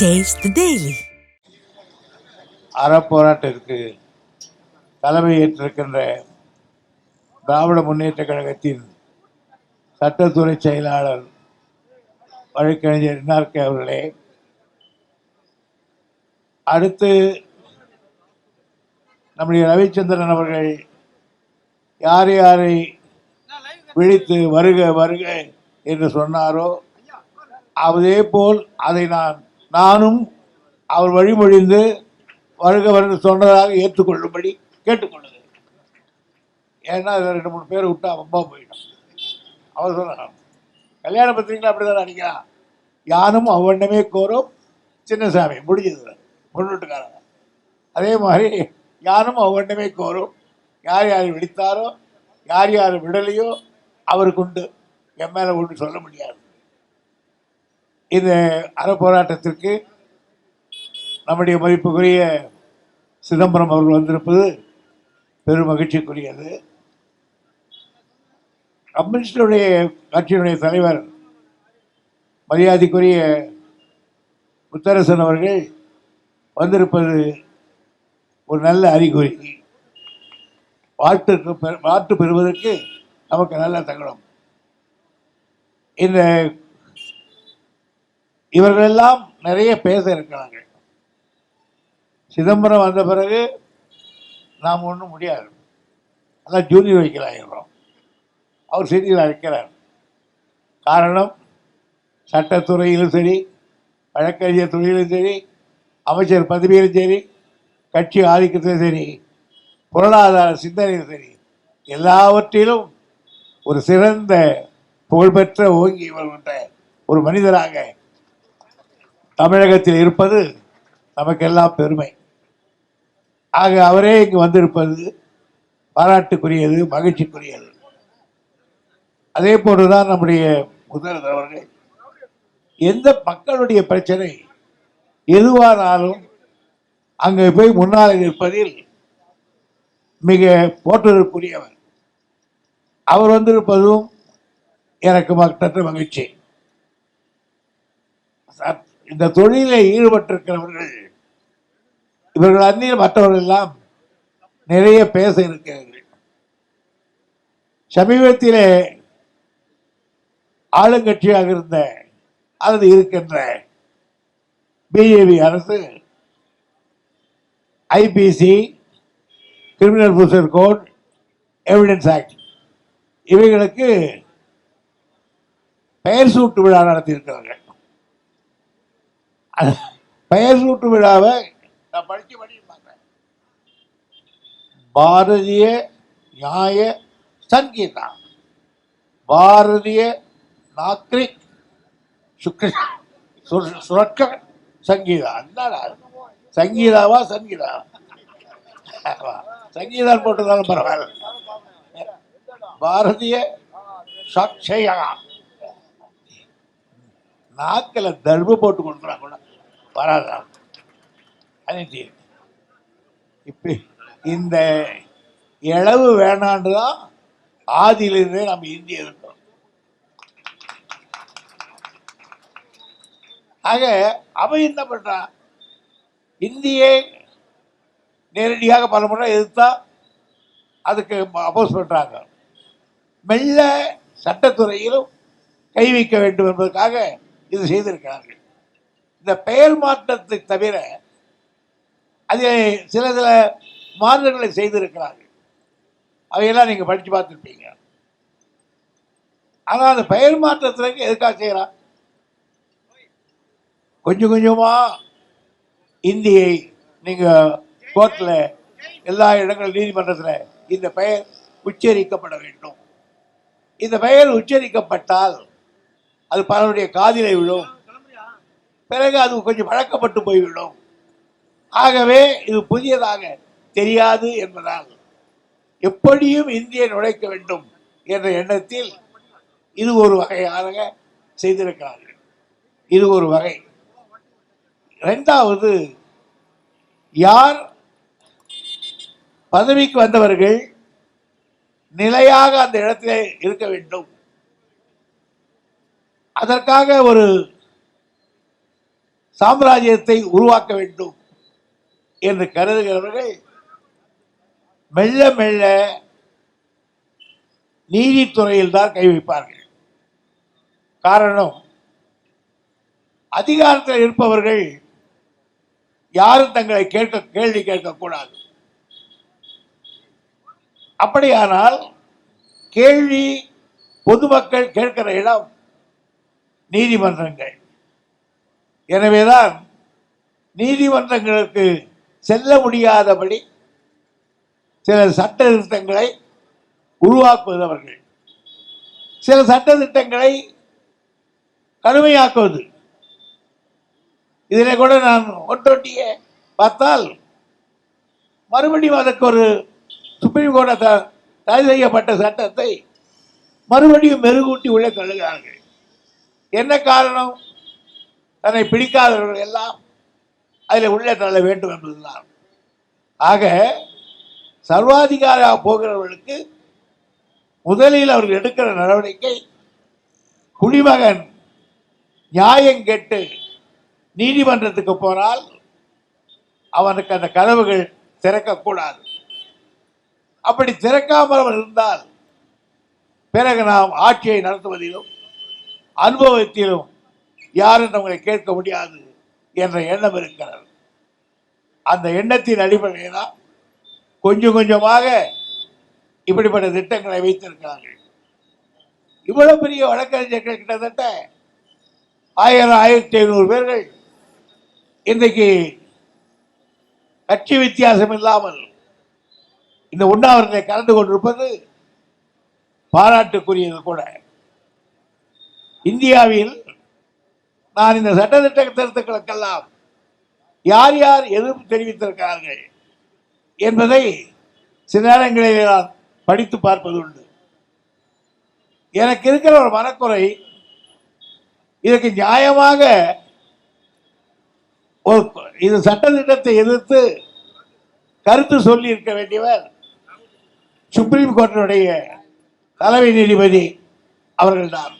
Taste daily அறப்போராட்டத்திற்கு தலைமை ஏற்றிருக்கின்ற திராவிட முன்னேற்ற கழகத்தின் சட்டத்துறை செயலாளர் வழக்கறிஞர் இன்னார்கே அவர்களே அடுத்து நம்முடைய ரவிச்சந்திரன் அவர்கள் யார் யாரை விழித்து வருக வருக என்று சொன்னாரோ அதே போல் அதை நான் நானும் அவர் வழிமொழிந்து வருக வருக சொன்னதாக ஏற்றுக்கொள்ளும்படி கேட்டுக்கொள்ளுது ஏன்னா அதில் ரெண்டு மூணு பேர் விட்டா ரொம்ப போயிடும். அவர் சொன்னார் கல்யாண பத்திரிகையில் அப்படி தான் நினைக்கிறான் யானும் அவ்வண்ணமே கோரும் சின்னசாமி முடிஞ்சது. பொண்ணுட்டுக்காரங்க அதே மாதிரி யானும் அவ்வண்ணமே கோரும். யார் யார் விழித்தாரோ யார் யார் விடலையோ அவருக்கு உண்டு. என் மேலே ஒன்று சொல்ல முடியாது. இந்த அறப்போராட்டத்திற்கு நம்முடைய மதிப்புக்குரிய சிதம்பரம் அவர்கள் வந்திருப்பது பெரும் மகிழ்ச்சிக்குரியது. கம்யூனிஸ்டுடைய கட்சியினுடைய தலைவர் மரியாதைக்குரிய முத்தரசன் அவர்கள் வந்திருப்பது ஒரு நல்ல அறிகுறி. வாழ்த்துக்கு பெ- வாழ்த்து பெறுவதற்கு நமக்கு நல்ல தகவலம் இந்த இவர்களெல்லாம் நிறைய பேச இருக்கிறாங்க. சிதம்பரம் வந்த பிறகு நாம் ஒன்றும் முடியாது. அதான் ஜூனியர் வைக்கலாகிறோம் அவர் செய்தியில் இருக்கிறார் காரணம் சட்டத்துறையிலும் சரி வழக்கறிஞர் துறையிலும் சரி அமைச்சர் பதவியிலும் சரி கட்சி ஆதிக்கத்திலும் சரி பொருளாதார சிந்தனையிலும் சரி எல்லாவற்றிலும் ஒரு சிறந்த புகழ்பெற்ற ஓங்கி வருகின்ற ஒரு மனிதராக தமிழகத்தில் இருப்பது நமக்கெல்லாம் பெருமை. ஆக அவரே இங்கு வந்திருப்பது பாராட்டுக்குரியது மகிழ்ச்சிக்குரியது. அதே போன்றுதான் நம்முடைய முதல்வர் அவர்கள் எந்த மக்களுடைய பிரச்சனை எதுவானாலும் அங்கே போய் முன்னால் இருப்பதில் மிக போற்றுதற்குரியவர். அவர் வந்திருப்பதும் எனக்கு மற்ற மகிழ்ச்சி. இந்த தொழிலில் ஈடுபட்டிருக்கிறவர்கள் இவர்கள் அந்நியில் மற்றவர்கள் எல்லாம் நிறைய பேச இருக்கிறார்கள். சமீபத்திலே ஆளுங்கட்சியாக இருந்த அல்லது இருக்கின்ற பிஜேபி அரசு IPC criminal procedure code evidence act இவைகளுக்கு பெயர் சூட்டு விழா நடத்தியிருக்கிறார்கள். பெயர் சூட்டு விழாவை நான் படிச்சு படிச்சு பாரதிய நியாய சங்கீதா. பாரதிய நாக்ரிக் சுக்ர சுரக்க சங்கீதா. என்னடா சங்கீதாவா சங்கீதா? சங்கீதா போட்டதாலும் பரவாயில்ல. பாரதிய சாட்சயா. நாக்கில் தர்பு போட்டு கொடுக்குறா கூட. வராதா? அனிட்டி இப்போ இந்த இளவு வேணான்னு தான் ஆதியிலிருந்தே நம்ம இந்திய இருக்கோம் ஆக அவன் என்ன பண்ணுறான் இந்தியை நேரடியாக பல முறை எதிர்த்தா அதுக்கு அப்போஸ் பண்ணுறாங்க மெல்ல சட்டத்துறையிலும் கை வைக்க வேண்டும் என்பதற்காக இது செய்திருக்கிறார்கள். இந்த பெயர் மாற்றத்தை தவிர அதில் சில சில மாறுதல்களை செய்திருக்கிறார்கள். அவையெல்லாம் நீங்கள் படித்து பார்த்துருப்பீங்க. ஆனால் அந்த பெயர் மாற்றத்திற்கு எதுக்காக செய்கிறான் கொஞ்சம் கொஞ்சமா இந்தியை நீங்கள் கோர்ட்டில் எல்லா இடங்கள் நீதிமன்றத்தில் இந்த பெயர் உச்சரிக்கப்பட வேண்டும். இந்த பெயர் உச்சரிக்கப்பட்டால் அது பலருடைய காதிலே விழும். பிறகு அது கொஞ்சம் பழக்கப்பட்டு போய்விடும். ஆகவே இது புதியதாக தெரியாது என்பதால் எப்படியும் இந்தியை நுழைக்க வேண்டும் என்ற எண்ணத்தில் இது ஒரு வகையாக செய்திருக்கிறார்கள். இது ஒரு வகை. ரெண்டாவது யார் பதவிக்கு வந்தவர்கள் நிலையாக அந்த இடத்திலே இருக்க வேண்டும்? அதற்காக ஒரு சாம்ராஜ்யத்தை உருவாக்க வேண்டும் என்று கருதுகிறவர்கள் மெல்ல மெல்ல நீதித்துறையில் தான் கை வைப்பார்கள். காரணம் அதிகாரத்தில் இருப்பவர்கள் யாரும் தங்களை கேட்க கேள்வி கேட்கக்கூடாது. அப்படியானால் கேள்வி பொதுமக்கள் கேட்கிற இடம் நீதிமன்றங்கள். எனவேதான் நீதிமன்றங்களுக்கு செல்ல முடியாதபடி சில சட்ட திருத்தங்களை உருவாக்குவது அவர்கள் சில சட்ட திட்டங்களை கடுமையாக்குவது. இதில் கூட நான் ஒட்டொட்டிய பார்த்தால் மறுபடியும் அதற்கு ஒரு சுப்ரீம் கோர்ட்டை த- தடை செய்யப்பட்ட சட்டத்தை மறுபடியும் மெருகூட்டி உள்ளே தள்ளுகிறார்கள். என்ன காரணம்? தன்னை பிடிக்காதவர்கள் எல்லாம் அதில் உள்ளே தள்ள வேண்டும் என்பதுதான். ஆக சர்வாதிகாரியாக போகிறவர்களுக்கு முதலில் அவர்கள் எடுக்கிற நடவடிக்கை குடிமகன் நியாயம் கேட்டு நீதிமன்றத்துக்கு போனால் அவனுக்கு அந்த கதவுகள் திறக்கக்கூடாது. அப்படி திறக்காமல் அவன் இருந்தால் பிறகு நாம் ஆட்சியை நடத்துவதிலும் அனுபவத்திலும் யாரும் நம்மளை கேட்க முடியாது என்ற எண்ணம் இருக்கிறது. அந்த எண்ணத்தின் அடிப்படையில் தான் கொஞ்சம் கொஞ்சமாக இப்படிப்பட்ட திட்டங்களை வைத்திருக்கிறார்கள். இவ்வளவு பெரிய வழக்கறிஞர்கள் கிட்டத்தட்ட ஆயிரம் ஆயிரத்தி ஐநூறு பேர்கள் இன்றைக்கு கட்சி வித்தியாசம் இல்லாமல் இந்த உண்ணாவிரத்தை கலந்து கொண்டிருப்பது பாராட்டுக்குரியது கூட. இந்தியாவில் நான் இந்த சட்டத்திட்ட திருத்தங்களுக்கெல்லாம் யார் யார் எதிர்ப்பு தெரிவித்திருக்கிறார்கள் என்பதை சில நேரங்களில் நான் படித்து பார்ப்பது உண்டு எனக்கு இருக்கிற ஒரு மனக்குறை இதற்கு நியாயமாக ஒரு இது சட்டத்திட்டத்தை எதிர்த்து கருத்து சொல்லி இருக்க வேண்டியவர் சுப்ரீம் கோர்ட்டினுடைய தலைமை நீதிபதி அவர்கள்தான்.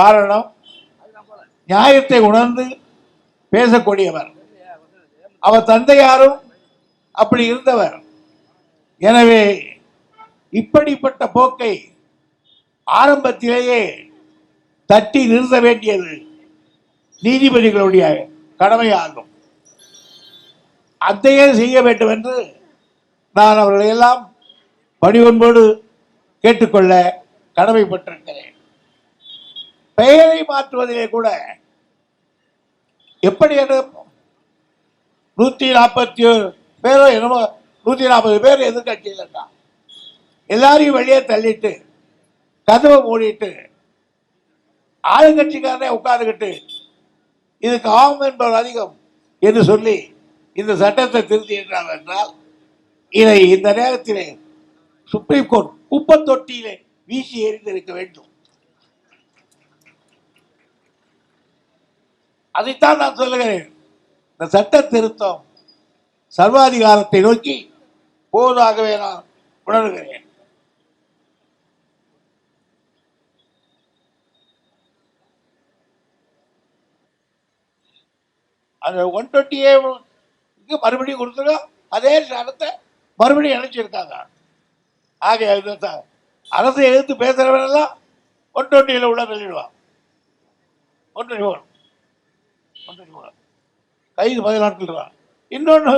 காரணம் நியாயத்தை உணர்ந்து பேசக்கூடியவர். அவர் தந்தையாரும் அப்படி இருந்தவர். எனவே இப்படிப்பட்ட போக்கை ஆரம்பத்திலேயே தட்டி நிறுத்த வேண்டியது நீதிபதிகளுடைய கடமையாகும். அதையே செய்ய வேண்டும் என்று நான் அவர்களை எல்லாம் பணிவன்போடு கேட்டுக்கொள்ள கடமைப்பட்டிருக்கிறேன். பெயரை மாற்றுவதிலே கூட எப்படி என்று நூத்தி நாற்பத்தி பேரோ என்னமோ நூத்தி நாற்பது பேர் எதிர்கட்சியில் இருக்கான் எல்லாரையும் வெளியே தள்ளிட்டு கதவை மூடிட்டு ஆளுங்கட்சிக்காரனே உட்காந்துக்கிட்டு இதுக்கு ஆகும் என்பவர் அதிகம் என்று சொல்லி இந்த சட்டத்தை திருத்தியிருக்கிறார் என்றால் இதை இந்த நேரத்திலே சுப்ரீம் கோர்ட் குப்பத் தொட்டியிலே வீசி எறிந்திருக்க வேண்டும். அதைத்தான் நான் சொல்லுகிறேன். இந்த சட்ட திருத்தம் சர்வாதிகாரத்தை நோக்கி போவதாகவே நான் உணர்கிறேன். அந்த ஒன் டுவெண்ட்டியே மறுபடியும் கொடுத்துருக்கோம் அதே சட்டத்தை மறுபடியும் இணைச்சிருக்காங்க. ஆக இந்த அரசை எதிர்த்து பேசுகிறவனெல்லாம் ஒன் டுவெண்ட்டியில் உள்ள தள்ளிடுவான் ஒன் கைது பதில் தான் இன்னொன்று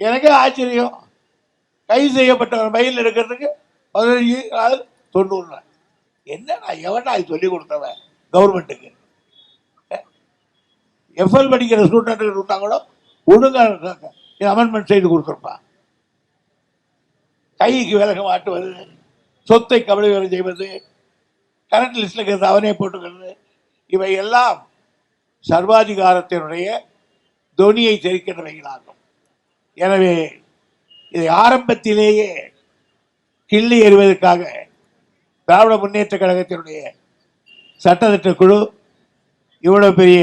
எனக்கே ஆச்சரியம். கைது செய்யப்பட்டவர் மயில் எடுக்கிறதுக்கு பதினஞ்சு நாள் தொண்ணூறு நாள். என்ன நான் எவன்டா அது சொல்லி கொடுத்தவன் கவர்மெண்ட்டுக்கு எஃப்எல் படிக்கிற ஸ்டூடெண்ட்டு இருந்தாங்களோ கூட ஒழுங்காக அமெண்ட்மெண்ட் செய்து கொடுத்துருப்பான் கைக்கு விலக மாட்டுவது சொத்தை கபடி வேலை செய்வது கரண்ட் லிஸ்ட்டில் இருக்கிறது அவனே போட்டுக்கிறது இவை எல்லாம் சர்வாதிகாரத்தினுடைய தொனியை தெரிக்கின்றவைகளாகும். எனவே இதை ஆரம்பத்திலேயே கிள்ளி எறிவதற்காக திராவிட முன்னேற்ற கழகத்தினுடைய சட்டத்திட்ட குழு இவ்வளவு பெரிய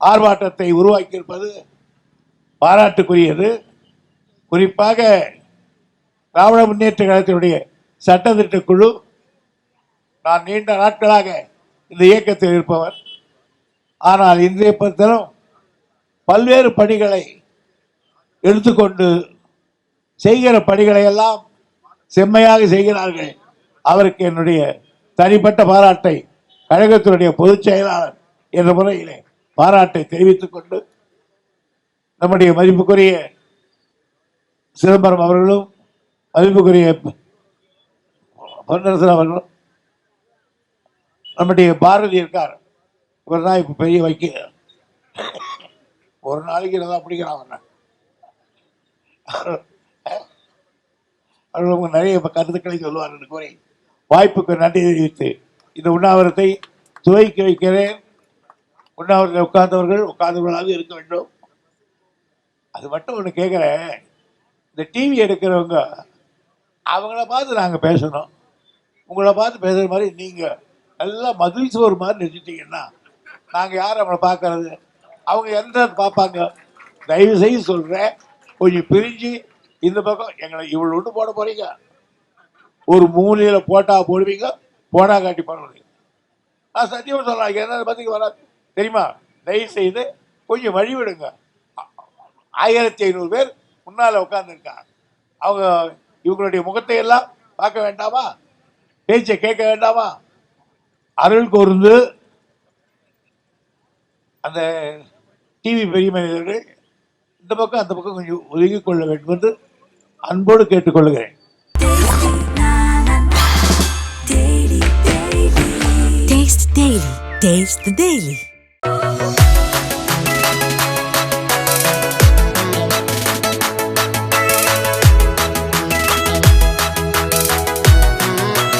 ஆர்ப்பாட்டத்தை உருவாக்கியிருப்பது பாராட்டுக்குரியது. குறிப்பாக திராவிட முன்னேற்ற கழகத்தினுடைய சட்டத்திட்ட குழு நான் நீண்ட நாட்களாக இந்த இயக்கத்தில் இருப்பவர். ஆனால் இன்றைய பத்திரம் பல்வேறு பணிகளை எடுத்துக்கொண்டு செய்கிற பணிகளை எல்லாம் செம்மையாக செய்கிறார்கள் அவருக்கு என்னுடைய தனிப்பட்ட பாராட்டை கழகத்தினுடைய பொதுச் செயலாளர் என்ற முறையிலே பாராட்டை தெரிவித்துக் கொண்டு நம்முடைய மதிப்புக்குரிய சிதம்பரம் அவர்களும் மதிப்புக்குரிய பொன்னரசன் அவர்களும் நம்முடைய பாரதி இருக்கார் இவர் தான் இப்போ பெரிய வைக்க. ஒரு நாளைக்கு தான் பிடிக்கிறான் அவனை. அவர்கள் நிறைய கருத்துக்களை சொல்லுவார் என்று கூறி வாய்ப்புக்கு நன்றி தெரிவித்து இந்த உண்ணாவிரத்தை துவக்கி வைக்கிறேன். உண்ணாவிரத்தில் உட்கார்ந்தவர்கள் உட்கார்ந்தவர்களாக இருக்க வேண்டும். அது மட்டும் ஒன்று கேட்குறேன் இந்த டிவி எடுக்கிறவங்க அவங்கள பார்த்து நாங்கள் பேசணும். உங்களை பார்த்து பேசுகிற மாதிரி நீங்கள் நல்லா மதுரை சோறு மாதிரி நினச்சிட்டிங்கன்னா நாங்கள் யார் அவங்கள பார்க்கறது? அவங்க எந்த பார்ப்பாங்க? தயவு செய்து சொல்கிறேன் கொஞ்சம் பிரிஞ்சு இந்த பக்கம் எங்களை இவ்வளோ விட்டு போட போகிறீங்க ஒரு மூலையில் போட்டால் போடுவீங்க? போனா காட்டி பண்ணுவீங்க நான் சத்தியமாக சொல்லலாம் என்ன பற்றிக்கு வராது. தெரியுமா? தயவு செய்து கொஞ்சம் வழிவிடுங்க. ஆயிரத்தி ஐநூறு பேர் முன்னால் உட்காந்துருக்காங்க அவங்க இவங்களுடைய முகத்தை எல்லாம் பார்க்க வேண்டாமா? பேச்சை கேட்க வேண்டாமா? அருள் கூர்ந்து அந்த டிவி பெரிய மனிதர்கள் இந்த பக்கம் அந்த பக்கம் கொஞ்சம் ஒதுங்கிக் கொள்ள வேண்டும் என்று அன்போடு கேட்டுக்கொள்கிறேன் Taste the Daily. Taste the Daily.